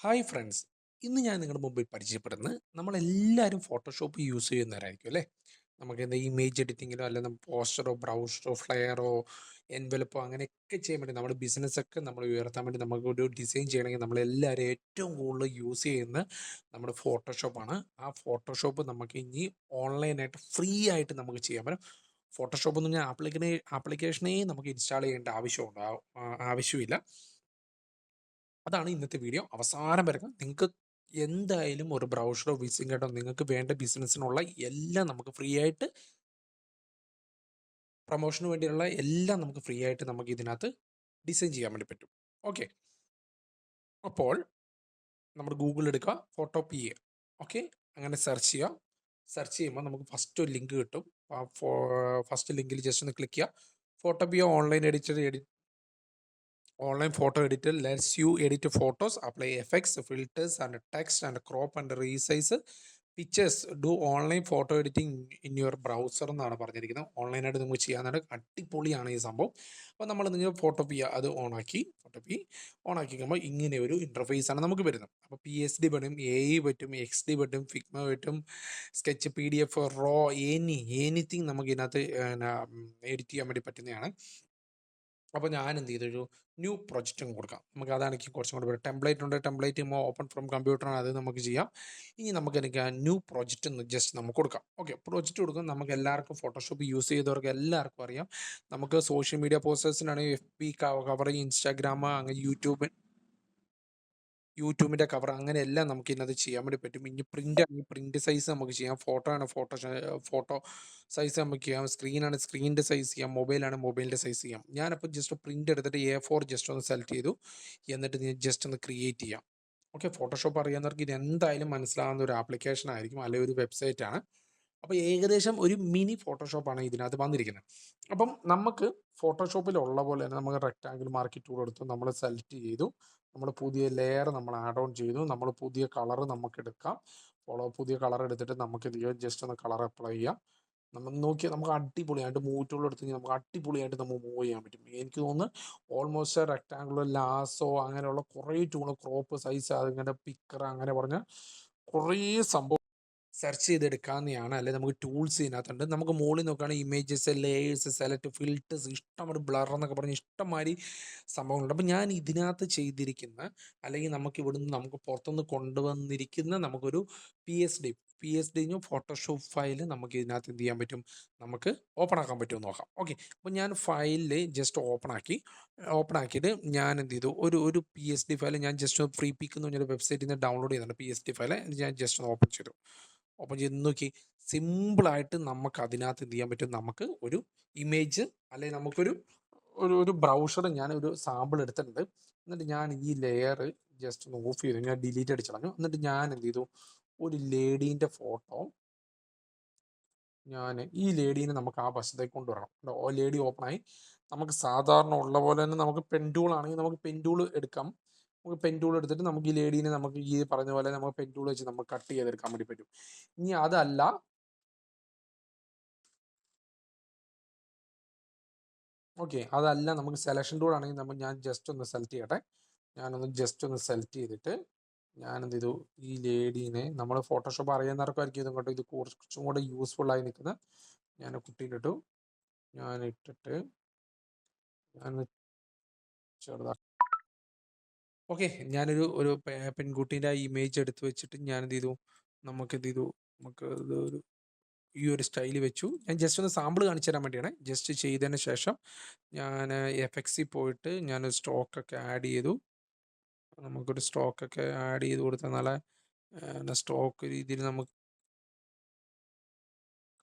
Hi friends. ഇന്ന് ഞാൻ നിങ്ങളുടെ മുമ്പിൽ പരിചയപ്പെടുന്നത് നമ്മളെല്ലാവരും ഫോട്ടോഷോപ്പ് യൂസ് ചെയ്യുന്നവരായിരിക്കും അല്ലേ? നമുക്ക് എന്താ ഇമേജ് എഡിറ്റിങ്ങിലോ അല്ലെങ്കിൽ പോസ്റ്ററോ ബ്രൗസറോ ഫ്ലെയറോ എൻവലപ്പോ അങ്ങനെയൊക്കെ ചെയ്യാൻ വേണ്ടി നമ്മുടെ ബിസിനസ്സൊക്കെ നമ്മൾ ഉയർത്താൻ വേണ്ടി നമുക്ക് ഒരു ഡിസൈൻ ചെയ്യണമെങ്കിൽ നമ്മളെല്ലാവരും ഏറ്റവും കൂടുതൽ യൂസ് ചെയ്യുന്ന നമ്മുടെ ഫോട്ടോഷോപ്പാണ് ആ ഫോട്ടോഷോപ്പ് നമുക്ക് ഇനി ഓൺലൈനായിട്ട് ഫ്രീ ആയിട്ട് നമുക്ക് ചെയ്യാൻ പറ്റും. ഫോട്ടോഷോപ്പ് എന്ന് പറഞ്ഞാൽ ആപ്ലിക്കേഷനെ ആപ്ലിക്കേഷനേ നമുക്ക് ഇൻസ്റ്റാൾ ചെയ്യേണ്ട ആവശ്യമുണ്ട്. ആവശ്യമില്ല. അതാണ് ഇന്നത്തെ വീഡിയോ. അവസാനം വരെ നിങ്ങൾക്ക് എന്തായാലും ഒരു ബ്രൗഷറോ വിസിങ് കാർഡോ നിങ്ങൾക്ക് വേണ്ട ബിസിനസ്സിനുള്ള എല്ലാം നമുക്ക് ഫ്രീ ആയിട്ട് പ്രൊമോഷന് വേണ്ടിയുള്ള എല്ലാം നമുക്ക് ഫ്രീ ആയിട്ട് നമുക്ക് ഇതിനകത്ത് ഡിസൈൻ ചെയ്യാൻ വേണ്ടി പറ്റും. ഓക്കെ. അപ്പോൾ നമ്മൾ ഗൂഗിൾ എടുക്കുക ഫോട്ടോ പി എ. ഓക്കെ. അങ്ങനെ സെർച്ച് ചെയ്യുക. സെർച്ച് ചെയ്യുമ്പോൾ നമുക്ക് ഫസ്റ്റ് ഒരു ലിങ്ക് കിട്ടും. ആ ഫസ്റ്റ് ലിങ്കിൽ ജസ്റ്റ് ഒന്ന് ക്ലിക്ക് ചെയ്യുക. Photopea online editor എഡി online photo editor lets you edit photos apply effects filters and text and crop and resize. Pictures do online photo editing in your browser എന്നാണ് പറഞ്ഞിരിക്കുന്നത്. ഓൺലൈനായിട്ട് നമുക്ക് ചെയ്യാനായിട്ട് അടിപൊളിയാണ് ഈ സംഭവം. അപ്പോൾ നമ്മൾ നിങ്ങൾ ഫോട്ടോ പി അത് ഓണാക്കി ഫോട്ടോ പി ഓണാക്കി കഴിയുമ്പോൾ ഇങ്ങനെ ഒരു ഇന്റർഫേസ് ആണ് നമുക്ക് വരുന്നത്. അപ്പോൾ പി എസ് ഡി പറ്റും എ ഇ പറ്റും എക്സ് ഡി പറ്റും ഫിഗ്മ പറ്റും Sketch P D F raw any anything നമുക്ക് ഇതിനകത്ത് എഡിറ്റ് ചെയ്യാൻ വേണ്ടി പറ്റുന്നതാണ്. അപ്പോൾ ഞാൻ എന്ത് ചെയ്തൊരു ന്യൂ പ്രൊജക്റ്റ് അങ്ങ് കൊടുക്കാം. നമുക്ക് അതാണെങ്കിൽ കുറച്ചും കൂടെ ഒരു ടെംപ്ലേറ്റ് ഉണ്ട്. ടെംപ്ലേറ്റ് ഓപ്പൺ ഫ്രം കമ്പ്യൂട്ടറാണ് അത് നമുക്ക് ചെയ്യാം. ഇനി നമുക്ക് എനിക്ക് ന്യൂ പ്രൊജക്റ്റ് ഒന്ന് ജസ്റ്റ് നമുക്ക് കൊടുക്കാം. ഓക്കെ പ്രൊജക്റ്റ് കൊടുക്കും. നമുക്ക് എല്ലാവർക്കും ഫോട്ടോഷോപ്പ് യൂസ് ചെയ്തവർക്ക് എല്ലാവർക്കും അറിയാം. നമുക്ക് സോഷ്യൽ മീഡിയ പോസ്റ്റേഴ്സിനാണെങ്കിൽ എഫ് ബി കവർ ഇൻസ്റ്റാഗ്രാം അങ്ങനെ യൂട്യൂബ് യൂട്യൂബിന്റെ കവർ അങ്ങനെയെല്ലാം നമുക്ക് ഇതിനകത്ത് ചെയ്യാൻ വേണ്ടി പറ്റും. ഇനി പ്രിന്റ് ആണെങ്കിൽ പ്രിന്റ് സൈസ് നമുക്ക് ചെയ്യാം. ഫോട്ടോ ആണ് ഫോട്ടോ ഫോട്ടോ സൈസ് നമുക്ക് ചെയ്യാം. സ്ക്രീനാണ് സ്ക്രീനിന്റെ സൈസ് ചെയ്യാം. മൊബൈലാണ് മൊബൈലിന്റെ സൈസ് ചെയ്യാം. ഞാനപ്പോൾ ജസ്റ്റ് പ്രിന്റ് എടുത്തിട്ട് എ ഫോർ ജസ്റ്റ് ഒന്ന് സെലക്ട് ചെയ്തു. എന്നിട്ട് ജസ്റ്റ് ഒന്ന് ക്രിയേറ്റ് ചെയ്യാം. ഓക്കെ ഫോട്ടോഷോപ്പ് അറിയാവുന്നവർക്ക് ഇത് എന്തായാലും മനസ്സിലാവുന്ന ഒരു ആപ്ലിക്കേഷൻ ആയിരിക്കും. അല്ലെങ്കിൽ ഒരു വെബ്സൈറ്റ് ആണ്. അപ്പോൾ ഏകദേശം ഒരു മിനി ഫോട്ടോഷോപ്പാണ് ഇതിനകത്ത് വന്നിരിക്കുന്നത്. അപ്പം നമുക്ക് ഫോട്ടോഷോപ്പിൽ ഉള്ള പോലെ തന്നെ നമുക്ക് റെക്റ്റാങ്കിൾ മാർക്കറ്റ് ടൂൾ എടുത്തു നമ്മൾ സെലക്ട് ചെയ്തു. നമ്മൾ പുതിയ ലെയർ നമ്മൾ ആഡ് ഓൺ ചെയ്തു. നമ്മൾ പുതിയ കളർ നമുക്ക് എടുക്കാം. ഫോളോ പുതിയ കളർ എടുത്തിട്ട് നമുക്ക് ഇത് ജസ്റ്റ് ഒന്ന് കളർ അപ്ലൈ ചെയ്യാം. നമ്മൾ നോക്കിയാൽ നമുക്ക് അടിപൊളിയായിട്ട് മൂവ് ടൂൾ എടുത്തെങ്കിൽ നമുക്ക് അടിപൊളിയായിട്ട് നമുക്ക് മൂവ് ചെയ്യാൻ പറ്റും. എനിക്ക് തോന്നുന്നു ഓൾമോസ്റ്റ് റെക്ടാങ്കുലർ ലാസോ അങ്ങനെയുള്ള കുറേ ടൂൾ ക്രോപ്പ് സൈസ് അങ്ങനെ പിക്കർ അങ്ങനെ പറഞ്ഞ കുറേ സംഭവം സെർച്ച് ചെയ്തെടുക്കാവുന്നതാണ്. അല്ലെ നമുക്ക് ടൂൾസ് ഇതിനകത്തുണ്ട്. നമുക്ക് മുകളിൽ നോക്കുകയാണെങ്കിൽ ഇമേജസ് ലേയേഴ്സ് സെലക്ട് ഫിൽറ്റേഴ്സ് ഇഷ്ടംപോലെ ബ്ലർ എന്നൊക്കെ പറഞ്ഞ് ഇഷ്ടംമാതിരി സംഭവങ്ങളുണ്ട്. അപ്പം ഞാൻ ഇതിനകത്ത് ചെയ്തിരിക്കുന്ന അല്ലെങ്കിൽ നമുക്ക് ഇവിടുന്ന് നമുക്ക് പുറത്തുനിന്ന് കൊണ്ടുവന്നിരിക്കുന്ന നമുക്കൊരു P S D P S D Photoshop file നമുക്ക് ഇതിനകത്ത് എന്ത് ചെയ്യാൻ പറ്റും? നമുക്ക് ഓപ്പൺ ആക്കാൻ പറ്റുമോ നോക്കാം. ഓക്കെ അപ്പോൾ ഞാൻ ഫയലിൽ ജസ്റ്റ് ഓപ്പൺ ആക്കി ഓപ്പൺ ആക്കിയിട്ട് ഞാൻ എന്ത് ചെയ്തു? ഒരു ഒരു പി എസ് ഡി ഫയൽ ഞാൻ ജസ്റ്റ് ഫ്രീ പിക്ക് എന്ന് പറഞ്ഞൊരു വെബ്സൈറ്റിൽ നിന്ന് ഡൗൺലോഡ് ചെയ്യുന്നുണ്ട് പി എസ് ഡി ഫയൽ ഞാൻ ജസ്റ്റ് ഒന്ന് ഓപ്പൺ ചെയ്തു. ഓപ്പൺ ചെയ്ത് നോക്കി. സിമ്പിളായിട്ട് നമുക്ക് അതിനകത്ത് എന്ത് ചെയ്യാൻ പറ്റും? നമുക്ക് ഒരു ഇമേജ് അല്ലെങ്കിൽ നമുക്കൊരു ഒരു ഒരു ബ്രൗഷർ ഞാൻ ഒരു സാമ്പിൾ എടുത്തിട്ടുണ്ട്. എന്നിട്ട് ഞാൻ ഈ ലെയർ ജസ്റ്റ് ഒന്ന് ഓഫ് ചെയ്തു. ഞാൻ ഡിലീറ്റ് അടിച്ചു കളഞ്ഞു. എന്നിട്ട് ഞാൻ എന്ത് ചെയ്തു? ഒരു ലേഡീന്റെ ഫോട്ടോ ഞാൻ ഈ ലേഡീനെ നമുക്ക് ആ വശത്തേക്ക് കൊണ്ടുവരണം. ലേഡി ഓപ്പൺ ആയി. നമുക്ക് സാധാരണ ഉള്ള പോലെ തന്നെ നമുക്ക് പെൻഡൂൾ ആണെങ്കിൽ നമുക്ക് പെൻഡൂൾ എടുക്കാം. നമുക്ക് പെൻ ടൂൾ എടുത്തിട്ട് നമുക്ക് ഈ ലേഡീനെ നമുക്ക് ഈ പറഞ്ഞ പോലെ നമുക്ക് പെൻ ടൂൾ വെച്ച് നമുക്ക് കട്ട് ചെയ്തെടുക്കാൻ വേണ്ടി പറ്റും. ഇനി അതല്ല ഓക്കെ അതല്ല നമുക്ക് സെലക്ഷൻ ടൂൾ ആണെങ്കിൽ നമ്മൾ ഞാൻ ജസ്റ്റ് ഒന്ന് സെലക്ട് ചെയ്യട്ടെ. ഞാനൊന്ന് ജസ്റ്റ് ഒന്ന് സെലക്ട് ചെയ്തിട്ട് ഞാനെന്ത് ചെയ്തു ഈ ലേഡീനെ നമ്മൾ ഫോട്ടോഷോപ്പ് അറിയുന്നവർക്കായിരിക്കും ഇതും കേട്ടോ ഇത് കുറച്ചും കൂടെ യൂസ്ഫുൾ ആയി നിൽക്കുന്ന ഞാൻ കുട്ടിയിലിട്ടു. ഞാൻ ഇട്ടിട്ട് ഞാൻ ഓക്കെ. ഞാനൊരു ഒരു പെൺകുട്ടീന്റെ ആ ഇമേജ് എടുത്ത് വെച്ചിട്ട് ഞാൻ എന്ത് ചെയ്തു നമുക്ക് എന്ത് ചെയ്തു നമുക്ക് ഒരു ഈ ഒരു സ്റ്റൈൽ വെച്ചു. ഞാൻ ജസ്റ്റ് ഒന്ന് സാമ്പിൾ കാണിച്ചു തരാൻ വേണ്ടിയാണ്. ജസ്റ്റ് ചെയ്തതിന് ശേഷം ഞാൻ എഫ് എക്സിൽ പോയിട്ട് ഞാൻ സ്റ്റോക്കൊക്കെ ആഡ് ചെയ്തു. നമുക്കൊരു സ്റ്റോക്കൊക്കെ ആഡ് ചെയ്ത് കൊടുത്താൽ നല്ല സ്റ്റോക്ക് രീതിയിൽ നമുക്ക്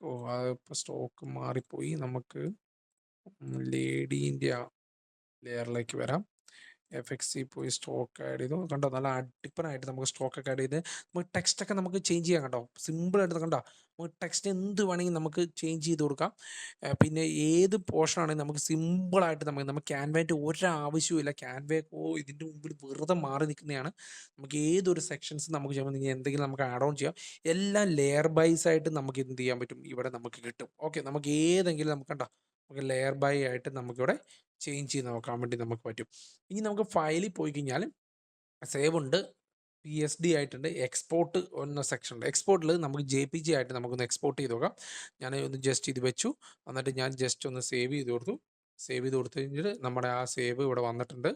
ഓ അതിപ്പോൾ സ്റ്റോക്ക് മാറിപ്പോയി. നമുക്ക് ലേഡീന്റെ ലെയറിലേക്ക് വരാം. എഫ് എക്സിൽ പോയി സ്ട്രോക്ക് ആഡ് ചെയ്തു. കണ്ടോ? നല്ല അടിപ്പനായിട്ട് നമുക്ക് സ്ട്രോക്ക് ഒക്കെ ആഡ് ചെയ്ത് നമുക്ക് ടെക്സ്റ്റ് ഒക്കെ നമുക്ക് ചേഞ്ച് ചെയ്യാം സിമ്പിൾ സിമ്പിളായിട്ട് കണ്ടോ? നമുക്ക് ടെക്സ്റ്റ് എന്ത് വേണമെങ്കിൽ നമുക്ക് ചേഞ്ച് ചെയ്ത് കൊടുക്കാം. പിന്നെ ഏത് പോർഷൻ ആണെങ്കിൽ നമുക്ക് സിമ്പിളായിട്ട് നമുക്ക് നമുക്ക് ക്യാൻവായിട്ട് ഒരാവശ്യവുമില്ല ക്യാൻവേ ഓ ഇതിന്റെ മുമ്പിൽ വെറുതെ മാറി നിൽക്കുന്നതാണ്. നമുക്ക് ഏതൊരു സെക്ഷൻസ് നമുക്ക് ചെയ്യുമ്പോൾ എന്തെങ്കിലും നമുക്ക് ആഡ് ഓൺ ചെയ്യാം. എല്ലാം ലെയർ ബൈസ് ആയിട്ട് നമുക്ക് എന്ത് ചെയ്യാൻ പറ്റും? ഇവിടെ നമുക്ക് കിട്ടും. ഓക്കെ നമുക്ക് ഏതെങ്കിലും നമുക്ക് കണ്ടോ? നമുക്ക് ലെയർ ബൈ ആയിട്ട് നമുക്കിവിടെ ചേഞ്ച് ചെയ്ത് നോക്കാൻ വേണ്ടി നമുക്ക് പറ്റും. ഇനി നമുക്ക് ഫയലിൽ പോയി കഴിഞ്ഞാൽ സേവ് ഉണ്ട്. പി എസ് ഡി ആയിട്ടുണ്ട്. എക്സ്പോർട്ട് എന്ന സെക്ഷനുണ്ട് എക്സ്പോർട്ടിൽ നമുക്ക് ജെ പി ജി ആയിട്ട് നമുക്കൊന്ന് എക്സ്പോർട്ട് ചെയ്ത് നോക്കാം. ഞാൻ ഒന്ന് ജസ്റ്റ് ഇത് വെച്ചു. എന്നിട്ട് ഞാൻ ജസ്റ്റ് ഒന്ന് സേവ് ചെയ്ത് കൊടുത്തു. സേവ് ചെയ്ത് കൊടുത്തു കഴിഞ്ഞിട്ട് നമ്മുടെ ആ സേവ് ഇവിടെ വന്നിട്ടുണ്ട്.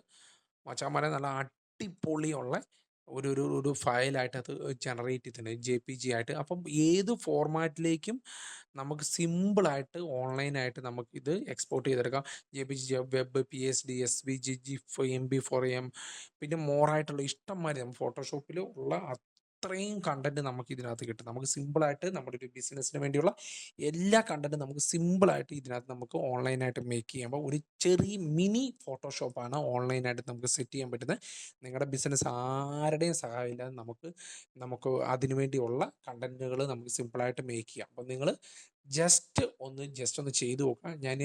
മച്ചാമാരെ നല്ല അടിപൊളിയുള്ള ഒരു ഒരു ഒരു ഫയലായിട്ട് അത് ജനറേറ്റ് ചെയ്തിട്ടുണ്ട്. ജെ പി ജി ആയിട്ട്. അപ്പം ഏത് ഫോർമാറ്റിലേക്കും നമുക്ക് സിമ്പിളായിട്ട് ഓൺലൈനായിട്ട് നമുക്ക് ഇത് എക്സ്പോർട്ട് ചെയ്തെടുക്കാം. J P G web P S D S V G G M B four M പിന്നെ മോറായിട്ടുള്ള ഇഷ്ടംമാതിരി ഫോട്ടോഷോപ്പിൽ ഉള്ള അത്രയും കണ്ടന്റ് നമുക്ക് ഇതിനകത്ത് കിട്ടും. നമുക്ക് സിമ്പിളായിട്ട് നമ്മുടെ ഒരു ബിസിനസ്സിന് വേണ്ടിയുള്ള എല്ലാ കണ്ടന്റും നമുക്ക് സിമ്പിളായിട്ട് ഇതിനകത്ത് നമുക്ക് ഓൺലൈനായിട്ട് മേക്ക് ചെയ്യുമ്പോൾ ഒരു ചെറിയ മിനി ഫോട്ടോഷോപ്പാണ് ഓൺലൈനായിട്ട് നമുക്ക് സെറ്റ് ചെയ്യാൻ പറ്റുന്നത്. നിങ്ങളുടെ ബിസിനസ് ആരുടെയും സഹായമില്ലാതെ നമുക്ക് നമുക്ക് അതിനു വേണ്ടിയുള്ള കണ്ടന്റുകൾ നമുക്ക് സിമ്പിളായിട്ട് മേക്ക് ചെയ്യാം. അപ്പം നിങ്ങൾ ജസ്റ്റ് ഒന്ന് ജസ്റ്റ് ഒന്ന് ചെയ്തു നോക്കുക ഞാൻ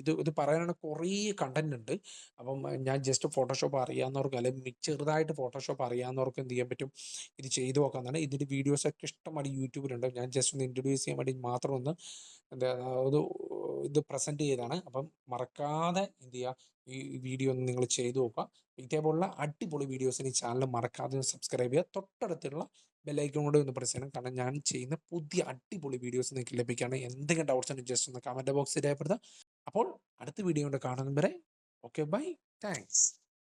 ഇത് ഇത് പറയാനാണ് കുറേ കണ്ടന്റ് ഉണ്ട്. അപ്പം ഞാൻ ജസ്റ്റ് ഫോട്ടോഷോപ്പ് അറിയാവുന്നവർക്ക് അല്ലെങ്കിൽ ചെറുതായിട്ട് ഫോട്ടോഷോപ്പ് അറിയാവുന്നവർക്ക് എന്ത് ചെയ്യാൻ പറ്റും? ഇത് ചെയ്തു നോക്കാമെന്നാണ് ഇതിന്റെ വീഡിയോസൊക്കെ ഇഷ്ടമാണ് യൂട്യൂബിലുണ്ട്. ഞാൻ ജസ്റ്റ് ഒന്ന് ഇൻട്രൊഡ്യൂസ് ചെയ്യാൻ വേണ്ടി മാത്രം ഒന്ന് എന്താ ഒരു ഇത് പ്രസന്റ് ചെയ്താണ് അപ്പം മറക്കാതെ എന്ത് ചെയ്യുക ഈ വീഡിയോ ഒന്ന് നിങ്ങൾ ചെയ്തു നോക്കുക. ഇതേപോലുള്ള അടിപൊളി വീഡിയോസിന് ഈ ചാനൽ മറക്കാതെ ഒന്ന് സബ്സ്ക്രൈബ് ചെയ്യുക. തൊട്ടടുത്തുള്ള ബെല്ലൈക്കൺ കൂടെ ഒന്ന് പ്രസ് ചെയ്യണം. കാരണം ഞാൻ ചെയ്യുന്ന പുതിയ അടിപൊളി വീഡിയോസ് നിങ്ങൾക്ക് ലഭിക്കുകയാണ്. എന്തെങ്കിലും ഡൗട്ട്സ് ഉണ്ടെങ്കിൽ ജസ്റ്റ് ഒന്ന് കമന്റ് ബോക്സിൽ രേഖപ്പെടുത്തുക. അപ്പോൾ അടുത്ത വീഡിയോ കൊണ്ട് കാണുന്നവരെ ഓക്കെ ബൈ താങ്ക്സ്